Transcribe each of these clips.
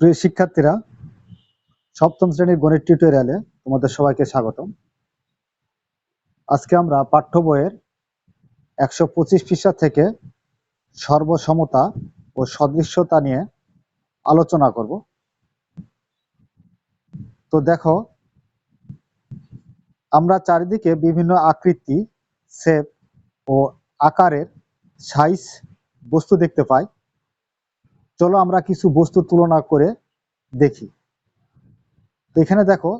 প্রিয় শিক্ষার্থীরা, সপ্তম শ্রেণির গণিত টিউটোরিয়ালে তোমাদের সবাইকে স্বাগতম। আজকে আমরা পাঠ্য বইয়ের একশো পঁচিশ পৃষ্ঠা থেকে সর্বসমতা ও সদৃশ্যতা নিয়ে আলোচনা করব। তো দেখো, আমরা চারিদিকে বিভিন্ন আকৃতি, শেপ ও আকারের সাইজ বস্তু দেখতে পাই। চলো আমরা কিছু বস্তু তুলনা করে দেখি। এখানে দেখো,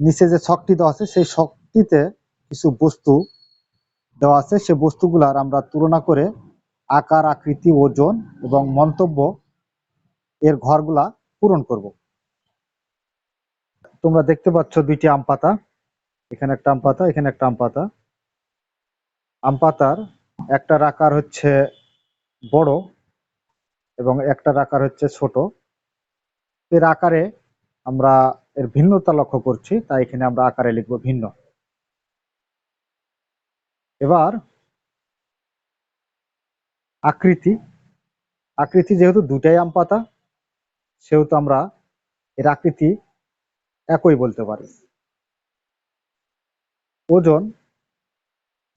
নিচে যে ছকটি দেওয়া আছে, সেই ছকটিতে কিছু বস্তু দেওয়া আছে। সে বস্তুগুলার আমরা তুলনা করে আকার, আকৃতি, ওজন এবং মন্তব্য এর ঘরগুলা পূরণ করব। তোমরা দেখতে পাচ্ছ দুইটি আম পাতা। এখানে একটা আম পাতা, এখানে একটা আম পাতা। আম পাতার একটার আকার হচ্ছে বড় এবং একটার আকার হচ্ছে ছোট। এর আকারে আমরা এর ভিন্নতা লক্ষ্য করছি, তাই এখানে আমরা আকারে লিখব ভিন্ন। এবার আকৃতি। আকৃতি যেহেতু দুটাই আম পাতা, সেহেতু আমরা এর আকৃতি একই বলতে পারি। ওজন।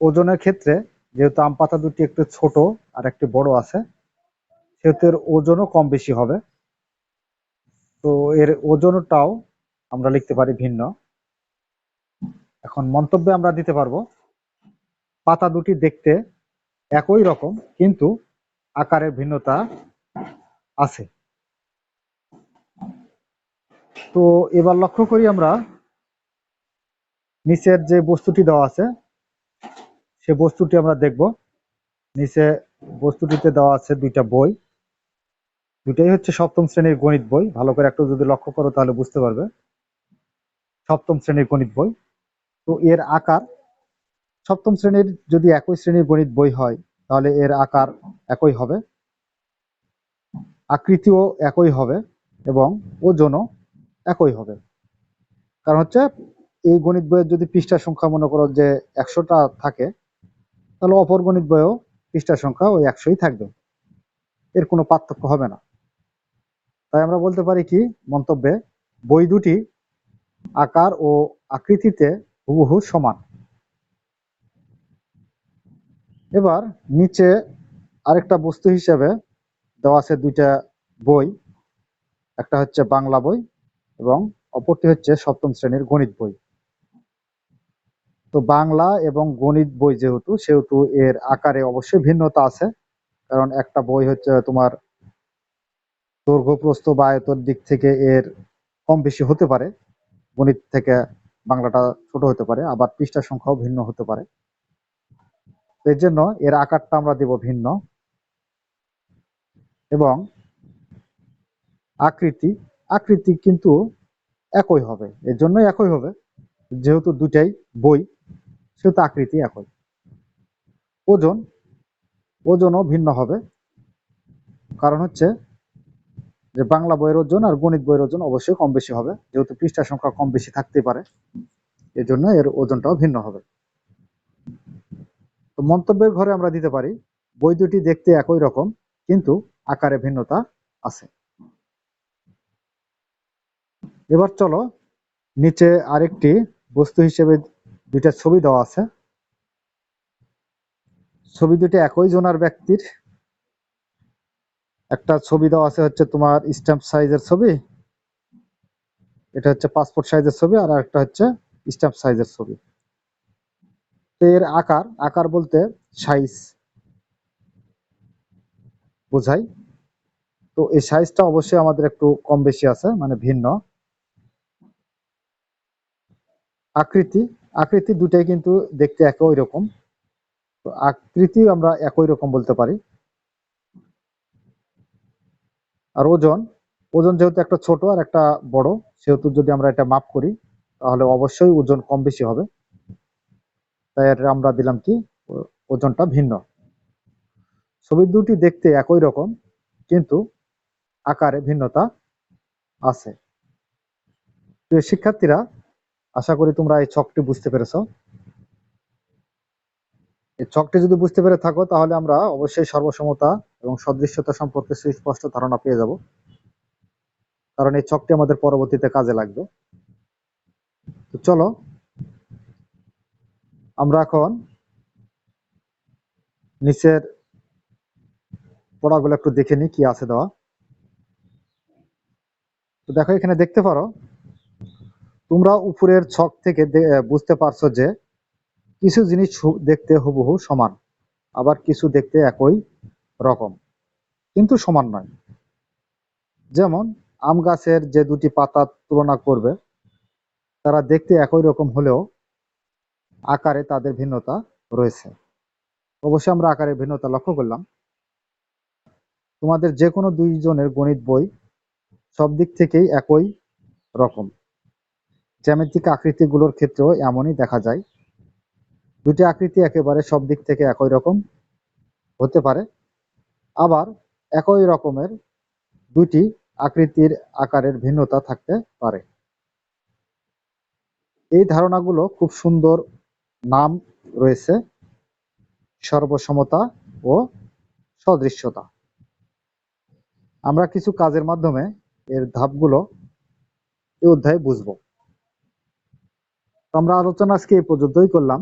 ওজনের ক্ষেত্রে যেহেতু আম পাতা দুটি একটু ছোট আর একটি বড় আছে সেহেতু এর ওজনও কম বেশি হবে। তো এর ওজনটাও আমরা লিখতে পারি ভিন্ন। এখন মন্তব্যে আমরা দিতে পারব, পাতা দুটি দেখতে একই রকম, কিন্তু আকারের ভিন্নতা আছে। তো এবার লক্ষ্য করি আমরা, নিচের যে বস্তুটি দেওয়া আছে, সে বস্তুটি আমরা দেখব। নিচে বস্তুটিতে দেওয়া আছে দুইটা বই। দুটাই হচ্ছে সপ্তম শ্রেণির গণিত বই। ভালো করে একটু যদি লক্ষ্য করো তাহলে বুঝতে পারবে। সপ্তম শ্রেণির গণিত বই। তো এর আকার, সপ্তম শ্রেণির যদি একই শ্রেণির গণিত বই হয়, তাহলে এর আকার একই হবে। আকৃতিও একই হবে এবং ওজনও একই হবে। কারণ হচ্ছে এই গণিত বইয়ের যদি পৃষ্ঠা সংখ্যা মনে করো যে একশোটা থাকে, তাহলে অপর গণিত বইয়েও পৃষ্ঠা সংখ্যা ওই একশোই থাকবে। এর কোনো পার্থক্য হবে না। তাই আমরা বলতে পারি কি মন্তব্যে, বই দুটি আকার ও আকৃতিতে হুবহু সমান। এবার নিচে আরেকটা বস্তু হিসেবে দেওয়া আছে দুইটা বই। একটা হচ্ছে বাংলা বই এবং অপরটি হচ্ছে সপ্তম শ্রেণির গণিত বই। তো বাংলা এবং গণিত বই যেহেতু, সেহেতু এর আকারে অবশ্যই ভিন্নতা আছে। কারণ একটা বই হচ্ছে তোমার দৈর্ঘ্য প্রস্থ বা আয়তর দিক থেকে এর কম বেশি হতে পারে। গণিত থেকে বাংলাটা ছোট হতে পারে, আবার পৃষ্ঠা সংখ্যাও ভিন্ন হতে পারে। এর জন্য এর আকারটা আমরা দেব ভিন্ন। এবং আকৃতি আকৃতি কিন্তু একই হবে, এর জন্য একই হবে। যেহেতু দুটাই বই, সেহেতু আকৃতি একই। ওজন, ওজনও ভিন্ন হবে। কারণ হচ্ছে যে বাংলা বইয়ের ওজন আর গণিত বইয়ের ওজন অবশ্যই কম বেশি হবে। যেহেতু পৃষ্ঠা সংখ্যা কম বেশি থাকতে পারে এর জন্য এর ওজনটাও ভিন্ন হবে। তো মন্তব্যের ঘরে আমরা দিতে পারি, বই দুটি দেখতে একই রকম, কিন্তু আকারে ভিন্নতা আছে। এবার চলো নিচে আরেকটি বস্তু হিসেবে দুইটা ছবি দেওয়া আছে। ছবি দুটি একই জোনার ব্যক্তির একটা ছবি দেওয়া আছে হচ্ছে তোমার স্ট্যাম্প সাইজের ছবি। এটা হচ্ছে পাসপোর্ট সাইজের ছবি আর একটা হচ্ছে স্ট্যাম্প সাইজের ছবি। তো এর আকার আকার বলতে সাইজ বোঝাই তো এই সাইজটা অবশ্যই আমাদের একটু কম বেশি আছে মানে ভিন্ন। আকৃতি আকৃতি দুটাই কিন্তু দেখতে একই রকম। তো আকৃতি আমরা একই রকম বলতে পারি। আর ওজন ওজন যেহেতু একটা ছোট আর একটা বড়, সেহেতু যদি আমরা এটা মাপ করি, তাহলে অবশ্যই ওজন কম বেশি হবে। তাই আমরা দিলাম কি, ওজনটা ভিন্ন। ছবি দুটি দেখতে একই রকম, কিন্তু আকারে ভিন্নতা আছে। প্রিয় শিক্ষার্থীরা, আশা করি তোমরা এই ছকটি বুঝতে পেরেছ। এই ছকটি যদি বুঝতে পেরে থাকো, তাহলে আমরা অবশ্যই সর্বসমতা এবং সদৃশ্যতা সম্পর্কে সুস্পষ্ট ধারণা পেয়ে যাব। কারণ এই ছকটি আমাদের পরবর্তীতে কাজে লাগবে। তো চলো, আমরা এখন নিচের পড়াগুলো একটু দেখে নিই কি আছে দেওয়া। তো দেখো, এখানে দেখতে পারো, তোমরা উপরের ছক থেকে বুঝতে পারছ যে কিছু জিনিস দেখতে হুবহু সমান, আবার কিছু দেখতে একই। রকম, কিন্তু সমান নয়। যেমন, আম গাছের যে দুটি পাতা তুলনা করবে, তারা দেখতে একই রকম হলেও আকারে তাদের ভিন্নতা রয়েছে। অবশ্যই আমরা আকারের ভিন্নতা লক্ষ্য করলাম। তোমাদের যে কোনো দুইজনের গণিত বই সব দিক থেকেই একই রকম। জ্যামিতিক আকৃতিগুলোর ক্ষেত্রেও এমনই দেখা যায়। দুটি আকৃতি একেবারে সব দিক থেকে একই রকম হতে পারে। আবার একই রকমের দুটি আকৃতির আকারের ভিন্নতা থাকতে পারে। এই ধারণাগুলো খুব সুন্দর নাম রয়েছে, সর্বসমতা ও সদৃশ্যতা। আমরা কিছু কাজের মাধ্যমে এর ধাপগুলো এই অধ্যায়ে বুঝব। আমরা আলোচনা আজকে এই পর্যন্তই করলাম।